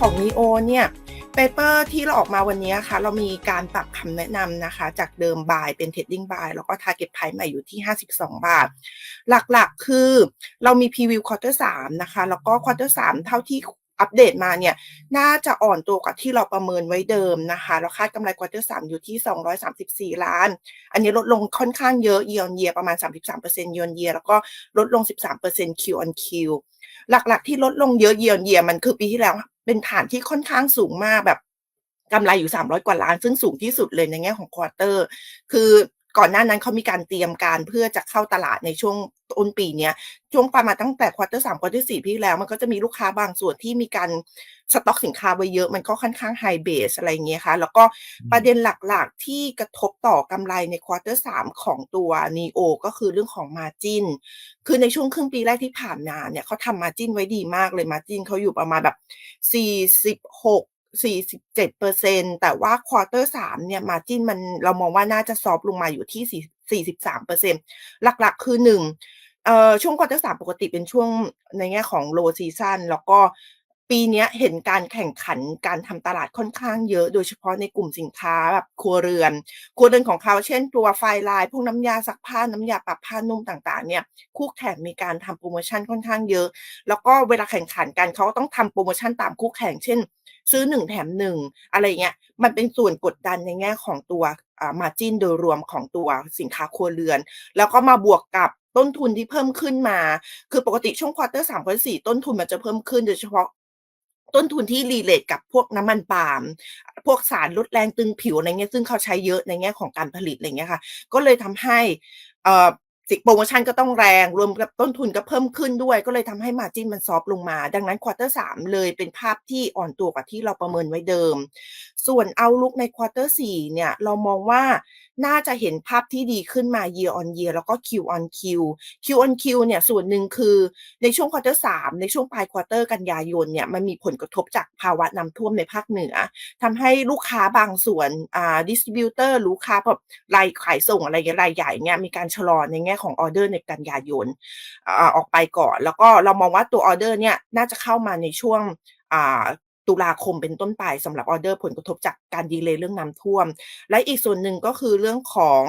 ของ NEO เนี่ยเปเปอร์ที่เราออกมาวันนี้ค่ะ เรามีการปรับคำแนะนำนะคะ จากเดิม buy เป็น trading buy แล้วก็ target price ใหม่อยู่ที่ 52 บาท หลักๆคือเรามี preview quarter 3นะคะ แล้วก็ quarter 3 เท่าที่อัปเดตมาเนี่ย น่าจะอ่อนตัวกว่าที่เราประเมินไว้เดิมนะคะ เราคาดกำไร quarter 3อยู่ที่ 234 ล้าน อันนี้ลดลงค่อนข้างเยอะ year on year ประมาณ 33% year on year แล้วก็ลดลง 13% Q on Q หลักๆ ที่ลดลงเยอะ year on year มันคือปีที่แล้ว เป็นฐานที่ค่อนข้างสูงมากแบบกำไรอยู่ 300 กว่าล้าน ซึ่งสูงที่สุดเลยในแง่ของควอเตอร์ คือ ก่อนหน้านั้นเขามีการเตรียมการเพื่อจะเข้าตลาดในช่วงต้นปีเนี้ยช่วงประมาณตั้งแต่ควอเตอร์สามควอเตอร์สี่พี่แล้ว มันก็จะมีลูกค้าบางส่วนที่มีการสต็อกสินค้าไว้เยอะ มันก็ค่อนข้างไฮเบสอะไรอย่างเงี้ยค่ะ แล้วก็ประเด็นหลักๆ ที่กระทบต่อกำไรในควอเตอร์สามของตัว NEO ก็คือเรื่องของ Margin คือในช่วงครึ่งปีแรกที่ผ่านมาเนี่ยเขาทำ Margin ไว้ดีมากเลย Margin เขาอยู่ประมาณแบบ46 47เปอร์เซ็นแต่ว่าควอเตอร์สามเนี่ย Margin มันเรามองว่าน่าจะซอฟลงมาอยู่ที่ 43เปอร์เซ็นหลักๆ คือ1เอ่อช่วงควอเตอร์สามปกติเป็นช่วงในแง่ของ low season แล้วก็ปีนี้เห็นการแข่งขันการทำตลาดค่อนข้างเยอะ โดยเฉพาะในกลุ่มสินค้าแบบครัวเรือน ครัวเรือนของเขาเช่น ตัวไฟลายพวกน้ำยาซักผ้าน้ำยาปรับผ้านุ่มต่างๆเนี่ยคู่แข่งมีการทำโปรโมชั่นค่อนข้างเยอะ แล้วก็เวลาแข่งขันกันเขาก็ต้องทำโปรโมชั่นตามคู่แข่งเช่น ซื้อ1แถม1อะไรเงี้ยมันเป็นส่วนกดดันในแง่ของตัวอ่า margin โดยรวมของตัวสินค้าครัวเรือน แล้วก็มาบวกกับต้นทุนที่เพิ่มขึ้นมา คือปกติช่วงควอเตอร์3ควอเตอร์4ต้นทุนมันจะเพิ่มขึ้นโดยเฉพาะต้นทุนที่ relate กับพวกน้ำมันปาล์ม พวกสารลดแรงตึงผิวอะไรเงี้ย ซึ่งเขาใช้เยอะในแง่ของการผลิตอะไรเงี้ยค่ะ ก็เลยทำให้อ่อ สิโปรโมชั่นก็ต้องแรงรวมกับต้นทุนก็เพิ่มขึ้นด้วย ก็เลยทำให้มาจิ้นมันซอฟต์ลงมา ดังนั้นควอเตอร์สเลยเป็นภาพที่อ่อนตัวกว่าที่เราประเมินไว้เดิม ส่วนเอาลุกในควอเตอร์สเนี่ยเรามองว่า น่าจะเห็นภาพที่ดีขึ้นมา year on year แล้วก็ Q on Q Q on Q เนี่ยส่วนหนึ่งคือในช่วงควอเตอร์3ในช่วงปลายควอเตอร์กันยายนเนี่ยมันมีผลกระทบจากภาวะน้ำท่วมในภาคเหนือทำให้ลูกค้าบางส่วนอ่าดิสติบิวเตอร์ลูกค้าแบบรายขายส่งอะไรเงี้ยรายใหญ่เนี่ยมีการชะลอในแง่ของออเดอร์ในกันยายนอ่าออกไปก่อน แล้วก็เรามองว่าตัวออเดอร์เนี่ยน่าจะเข้ามาในช่วงอ่า ตุลาคมเป็นต้นไปสำหรับออเดอร์ผลกระทบจากการดีเลย์เรื่องน้ำท่วม และอีกส่วนหนึ่งก็คือเรื่องของ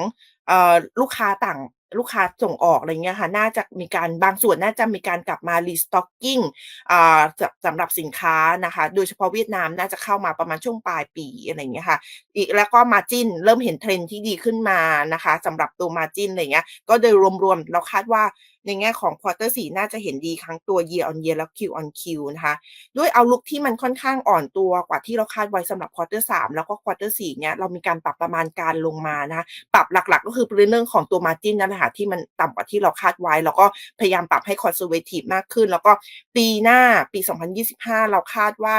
ออลูกค้าต่างลูกค้าส่งออกอะไรเงี้ยค่ะ น่าจะมีการบางส่วนน่าจะมีการกลับมา restocking อ่าสำหรับสินค้านะคะ โดยเฉพาะเวียดนามน่าจะเข้ามาประมาณช่วงปลายปีอะไรเงี้ยค่ะ อีกแล้วก็ margin เริ่มเห็นเทรนที่ดีขึ้นมานะคะสำหรับตัว margin อะไรเงี้ย ก็โดยรวมๆ เราคาดว่าในแง่ของ quarter 4น่าจะเห็นดีทั้งตัว year on year และ Q on Q นะคะด้วย outlook ที่มันค่อนข้างอ่อนตัวกว่าที่เราคาดไว้สำหรับ quarter 3แล้วก็ quarter 4เนี่ยเรามีการปรับประมาณการลงมานะะปรับหลักๆ ก็คือเป็นเรื่องของตัว margin นั่นแหละค่ะที่มันต่ำกว่าที่เราคาดไว้ แล้วก็พยายามปรับให้ conservative มากขึ้น แล้วก็ปีหน้าปี 2025 เราคาดว่า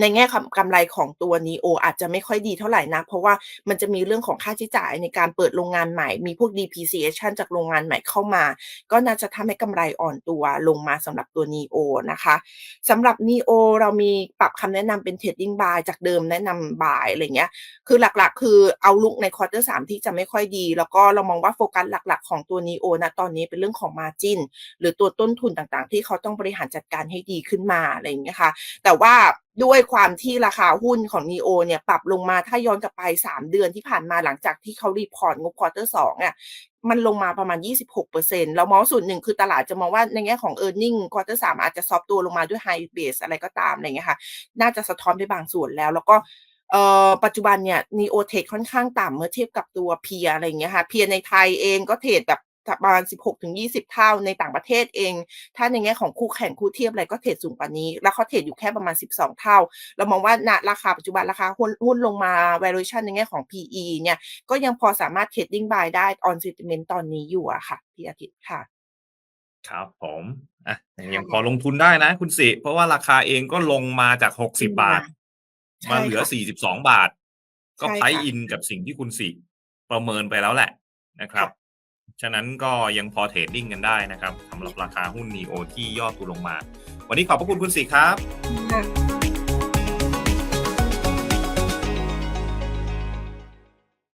ในแง่กำไรของตัว NEO ออาจจะไม่ค่อยดีเท่าไหร่นัก เพราะว่ามันจะมีเรื่องของค่าใช้จ่ายในการเปิดโรงงานใหม่ มีพวก depreciation จากโรงงานใหม่เข้ามา ก็น่าจะทำให้กำไรอ่อนตัวลงมาสำหรับตัว NEO นะคะสำหรับ NEO เรามีปรับคำแนะนำเป็น trading buy จากเดิมแนะนำ buy อะไรเงี้ย คือหลักๆ คือเอาลุกในควอเตอร์3ที่จะไม่ค่อยดี แล้วก็เรามองว่าโฟกัสหลักๆ ของตัว NEO ณตอนนี้เป็นเรื่องของ margin หรือตัวต้นทุนต่างๆ ที่เขาต้องบริหารจัดการให้ดีขึ้นมาอะไรอย่างเงี้ยค่ะ แต่ว่าด้วยความที่ราคาหุ้นของ NEO เนี่ยปรับลงมาถ้าย้อนกลับไป 3 เดือนที่ผ่านมาหลังจากที่เขารีพอร์ตงบควอเตอร์2องอะมันลงมาประมาณ 26%เรามองส่วนหนึ่งคือตลาดจะมองว่าในแง่ของ e a r n i n g ควอเตอร์3อาจจะซอฟตัวลงมาด้วย high base อะไรก็ตามอะไรเงี้ยค่ะ น่าจะสะท้อนไปบางส่วนแล้ว แล้วก็เอ่อปัจจุบันเนี่ย NEO เทรดค่อนข้างต่ำเมื่อเทียบกับตัวเพียอะไรเงี้ยค่ะเพียในไทยเองก็เทรดแบบ ประมาณ 16-20 เท่าในต่างประเทศเอง ถ้าในแง่ของคู่แข่งคู่เทียบอะไรก็เทรดสูงกว่านี้ แล้วเขาเทรดอยู่แค่ประมาณ 12 เท่า เรามองว่าณราคาปัจจุบันราคาหุ้นหุ้นลงมา valuation ในแง่ของ PE เนี่ย ก็ยังพอสามารถ trading buy ได้ on sentiment ตอนนี้อยู่อะค่ะ พี่อาทิตย์ค่ะ ครับผมอะยังพอลงทุนได้นะคุณสิ เพราะว่าราคาเองก็ลงมาจาก 60 บาทใช่มาเหลือค่ะ42 บาท ก็ใช่ไพค่ะอินกับสิ่งที่คุณสิประเมินไปแล้วแหละนะครับค่ะ ฉะนั้นก็ยังพอเทรดดิ้งกันได้นะครับสำหรับราคาหุ้นนีโอที่ย่อตัวลงมา วันนี้ขอบพระคุณคุณสีครับ